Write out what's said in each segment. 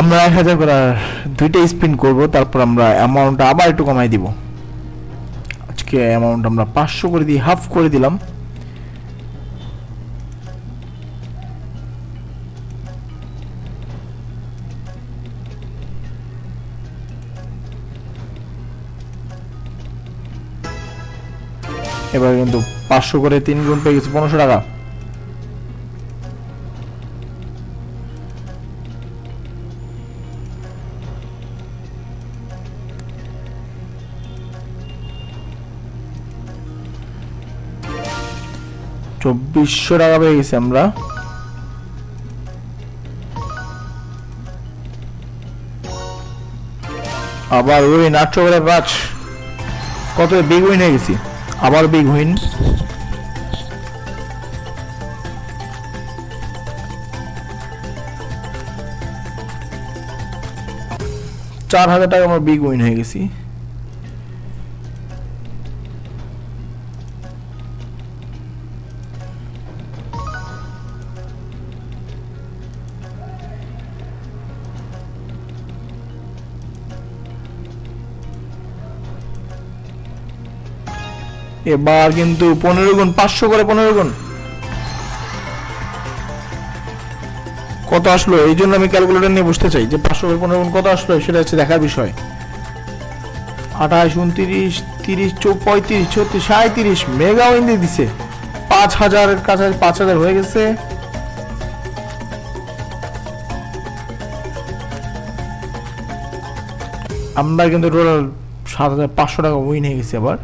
আমরা এক হাজার করে দুইটা স্পিন করব, তারপর আমরা অ্যামাউন্টটা আবার একটু কমাই দিব। আজকে অ্যামাউন্ট আমরা পাঁচশো করে দিই হাফ করে দিলাম। এবার কিন্তু পাঁচশো করে তিন গুণ পেয়ে গেছে পনেরোশো টাকা। চব্বিশশো টাকা পেয়ে গেছি আমরা। আবার উইন আটশো করে পাঁচ কত বিগ উইন হয়ে গেছি। আবার বিগ উইন চার হাজার টাকা আমার বিগ উইন হয়ে গেছি। এবার কিন্তু পনেরো গুণ, পাঁচশো করে পনেরো গুণ। কত আসলো? এই জন্য আমি ক্যালকুলেটর নিয়ে বুঝতে চাই যে পাঁচশো করে পনেরো গুণ কত আসলো, সেটা হচ্ছে দেখার বিষয়। আঠাশ, উনত্রিশ, তিরিশ, চৌ, পঁয়ত্রিশ, ছত্রিশ সাঁত্রিশ মেগা উইন্ডি দিছে। পাঁচ হাজারের কাছাকাছি পাঁচ হাজার হয়ে গেছে। আমরা কিন্তু টোটাল সাত হাজার পাঁচশো টাকা উইন হয়ে গেছি আবার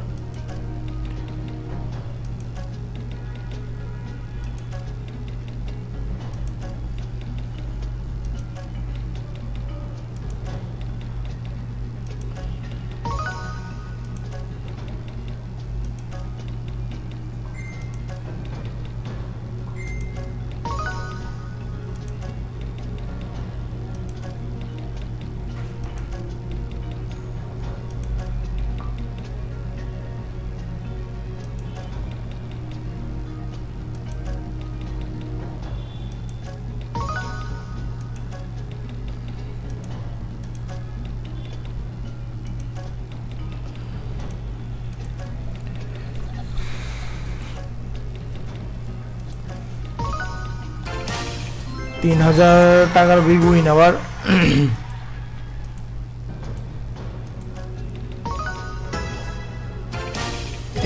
তিন হাজার টাকার বিগ উইন আবার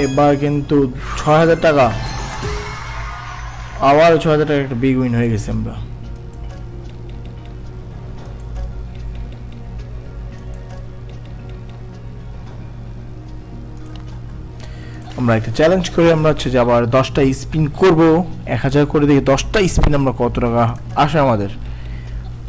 এবার কিন্তু ছয় হাজার টাকা। আবার ছয় হাজার টাকা একটা বিগ উইন হয়ে গেছে আমরা। আমরা একটা চ্যালেঞ্জ করি, আমরা হচ্ছে যে আবার দশটা স্পিন করব, এক হাজার করে দেখি দশটা স্পিন আমরা কত টাকা আসে আমাদের?